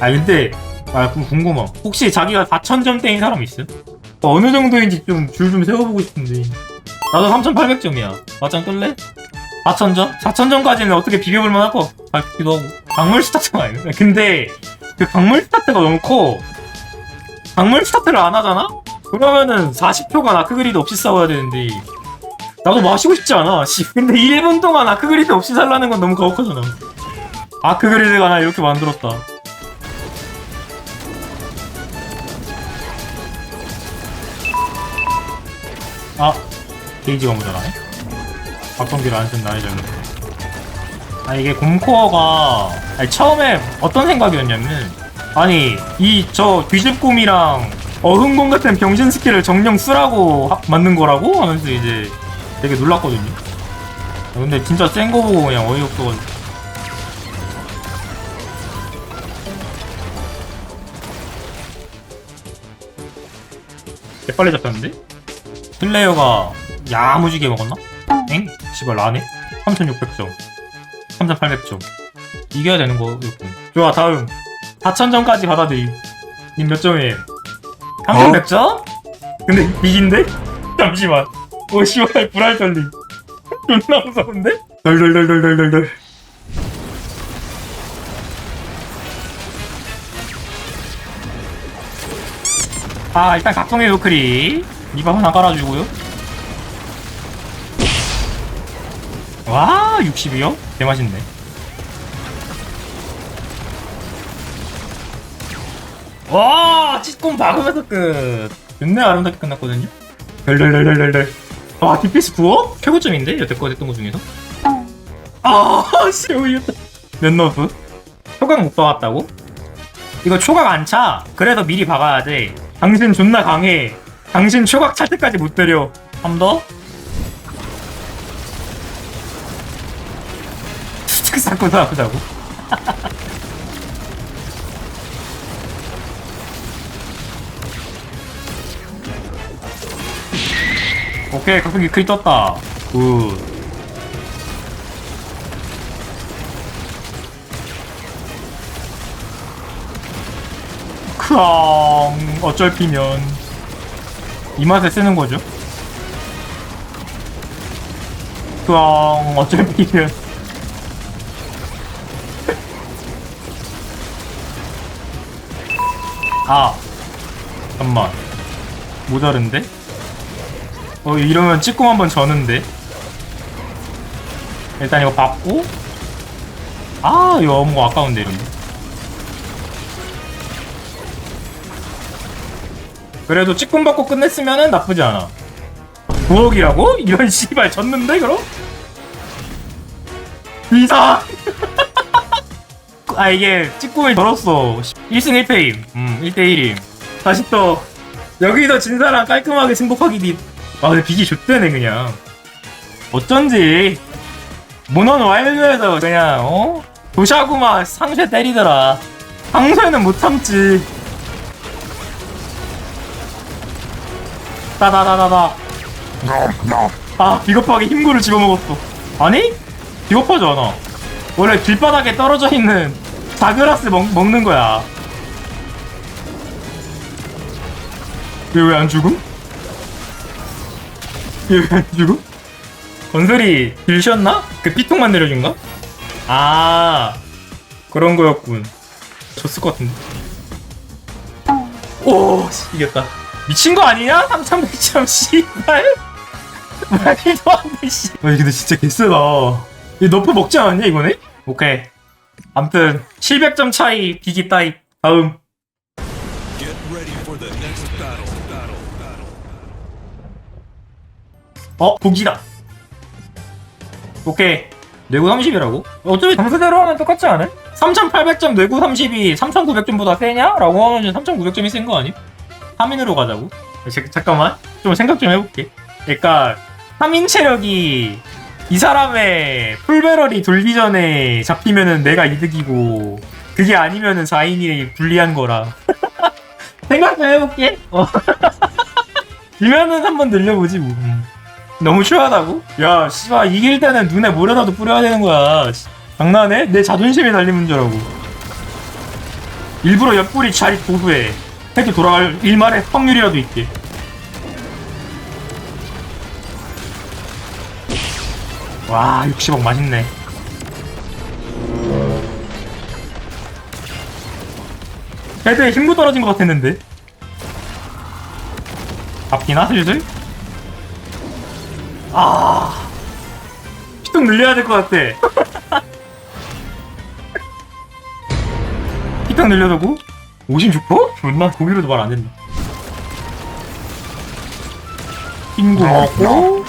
아 근데 아 궁금함. 혹시 자기가 4천점대인 사람 있음? 어느 정도인지 좀 줄 좀 세워보고 싶은데. 나도 3,800점이야. 맞짱 뜰래? 4,000점? 4,000점까지는 어떻게 비벼볼만 할것 같기도 하고. 강물 스타트가 아니야 근데 그 강물 스타트가 너무 커. 강물 스타트를 안 하잖아? 그러면은 40초간 아크그리드 없이 싸워야 되는데. 나도 마시고 싶지 않아. 씨 근데 1분 동안 아크그리드 없이 살라는 건 너무 가혹하잖아. 아크그리드가 나 이렇게 만들었다 아 게이지가 모자라네? 박성기를 안 쓴다 이 잘못 아 이게 곰코어가 아니, 처음에 어떤 생각이었냐면 아니 이 저 뒤집꿈이랑 어흥공 같은 병신 스킬을 정령 쓰라고 하- 만든 거라고? 하면서 이제 되게 놀랐거든요. 아, 근데 진짜 센 거 보고 그냥 어이없어가지고. 개빨리 잡혔는데? 플레이어가 야무지게 먹었나? 엥? 씨발 나네? 3600점 3800점 이겨야 되는 거였군 좋아 다음 4000점까지 받아들임 님 몇 점이에요? 3100점? 근데 이긴데? 잠시만 오 씨발 불알 떨림 존나 무서운데? 덜덜덜덜덜덜 아 일단 각성의 노크리 리밥 하나 깔아주고요 와 60이요? 개맛있네 와 찢꿈 박으면서 끝 존나 아름답게 끝났거든요 덜덜덜덜덜 와 DPS 9업? 최고점인데 여태껏 했던 것 중에서 아 씨 오이겼다 몇 너프? 초각 못 박았다고? 이거 초각 안 차. 그래서 미리 박아야 돼. 당신 존나 강해. 당신 초각 찰 때까지 못 때려. 한 더? 스틱 쌓고 나오자고. 오케이, 각성기 크리 떴다. 굿. 크앙 어쩔 피면 이 맛에 쓰는 거죠? 크앙 어쩔 피면 아 잠만. 모자른데? 어 이러면 찌꺼 한번 져는데? 일단 이거 받고. 아 이거 너무 아까운데 이러면 그래도 찍금 받고 끝냈으면은 나쁘지 않아. 9억이라고? 이런 씨발 졌는데 그럼? 이상. 아 이게 찍금을 걸었어. 1승 1패임. 음 1대 1임. 다시 또 여기서 진 사람 깔끔하게 승복하기 아 근데 비기 좋대네 그냥. 어쩐지 모넌 와일드에서 그냥 어? 도샤구마 상쇄 때리더라. 상쇄는 못 참지. 따다다다다. 아, 비겁하게 힘구를 집어먹었어. 아니? 비겁하지 않아. 원래 길바닥에 떨어져 있는 자그라스 먹, 먹는 거야. 얘 왜 안 죽음? 얘 왜 안 죽음? 건설이 길 쉬었나? 그 피통만 내려준가? 아, 그런 거였군. 졌을 것 같은데. 오, 씨, 이겼다. 미친 거 아니냐? 3100점 씨발 말도 안돼 씨 아니 근데 진짜 개쎄다 이 너프 먹지 않았냐 이거네? 오케이 암튼 700점 차이 비기 따이 다음 Get ready for the next battle. Battle. Battle. 어 고기다 오케이 뇌구 30이라고? 어차피 점수대로 하면 똑같지 않아? 3800점 뇌구 30이 3900점보다 세냐? 라고 하면 3900점이 센 거 아니? 3인으로 가자고? 자, 잠깐만 좀 생각 좀 해볼게 그러니까 3인 체력이 이 사람의 풀배럴이 돌기 전에 잡히면은 내가 이득이고 그게 아니면은 4인이 불리한 거라 생각 좀 해볼게 어. 이면은 한번 늘려보지 뭐 음. 너무 추하다고? 야 씨발 이길 때는 눈에 모래라도 뿌려야 되는 거야 씨, 장난해? 내 자존심이 달린 문제라고 일부러 옆구리 자리 보수해 헤드 돌아갈 일말의 확률이라도 있게 와 60억 맛있네. 헤드에 힘도 떨어진 것 같았는데? 잡기나 슬슬? 아 피통 늘려야 될 것 같아. 피통 늘려두고 56%? 존나 고기로도 말 안 된다 흰구 먹고.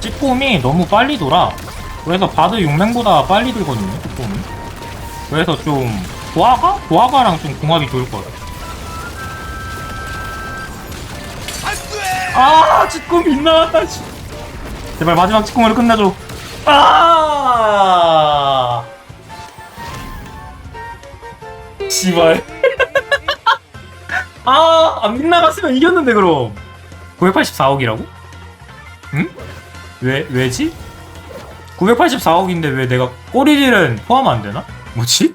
찌꼼이 너무 빨리 돌아. 그래서 바드 용맹보다 빨리 돌거든요 찌꼼이 그래서 좀 보아가? 보아가랑 좀 궁합이 좋을 것 같아. 아 찌꼼 빗나왔다 씨. 제발 마지막 찌꼼으로 끝내줘. 아 씨발 아 안 빗나갔으면 이겼는데 그럼 984억이라고? 응? 왜 왜지? 984억인데 왜 내가 꼬리질은 포함 안 되나? 뭐지?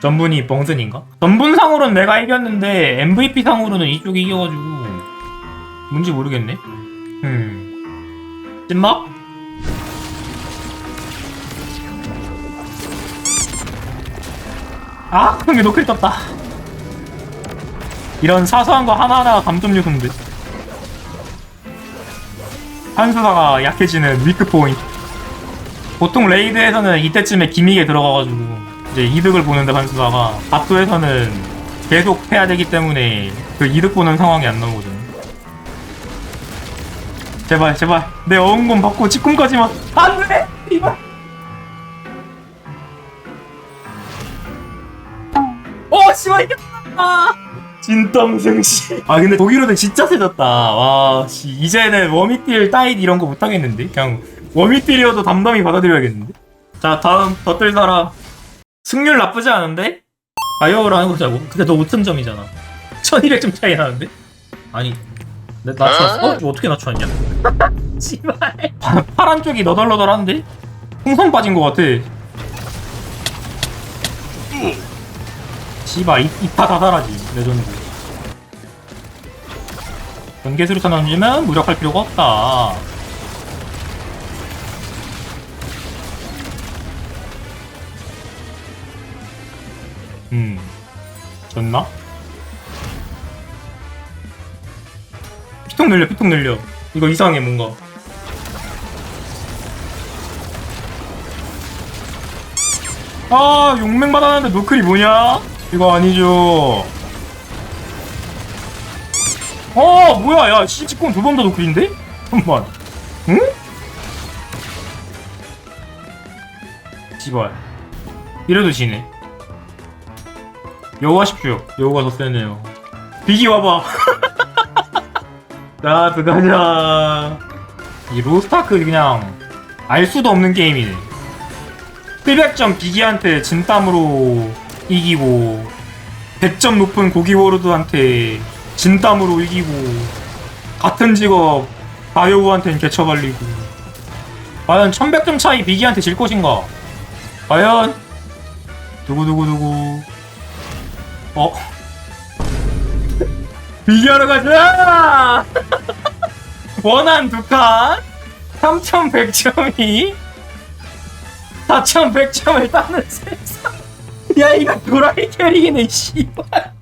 전분이 뻥슨인가? 전분상으로는 내가 이겼는데 MVP 상으로는 이쪽이 이겨가지고 뭔지 모르겠네. 음. 찐막? 아, 형이 노클 떴다. 이런 사소한 거 하나하나가 감점 요소인데. 한수사가 약해지는 위크 포인트. 보통 레이드에서는 이때쯤에 기믹에 들어가가지고 이제 이득을 보는데 한수사가 밥도에서는 계속 해야 되기 때문에 그 이득 보는 상황이 안 나오거든. 제발 제발 내 어음곤 받고 직군까지만 안돼 이발. 어 씨발 이겼다. 진땀승 씨. 아 근데 독일어는 진짜 세졌다. 와 씨. 이제는 워미딜 따잇 이런 거 못하겠는데 그냥 워미딜이어도 담담히 받아들여야겠는데. 자 다음 덧들 사라. 승률 나쁘지 않은데? 아이어로 하는 거자고. 근데 너 5천점이잖아. 1200점 차이 나는데? 아니 내 낮췄어? 어? 이거 어떻게 낮췄냐? 씨발 파- 파란 쪽이 너덜너덜한데? 풍선 빠진 것 같아 이- 이파 다 달아지 레전드 전개수류탄 던지면 무력할 필요가 없다 음 졌나? 피통 늘려 피통 늘려 이거 이상해 뭔가 아 용맹 받았는데 노클이 뭐냐? 이거 아니죠. 어 뭐야? 야 시집권 두번 더 노클인데? 잠깐만 응? 씨발. 이래도 지네. 여우 하십시오. 여우가 더 세네요. 비기 와봐. 자 들어가자. 이 로스타크 그냥 알 수도 없는 게임이네. 700점 비기한테 진땀으로 이기고 100점 높은 고기 워로드한테 진땀으로 이기고 같은 직업 바이오우한테는 개처발리고 과연 1100점 차이 비기한테 질 것인가 과연 두구두구두구 어? 비기하러 가자! 원한 두 칸, 3100점이 4100점을 따는 세상. 야, 이거 도라이 캐릭이네, 씨발.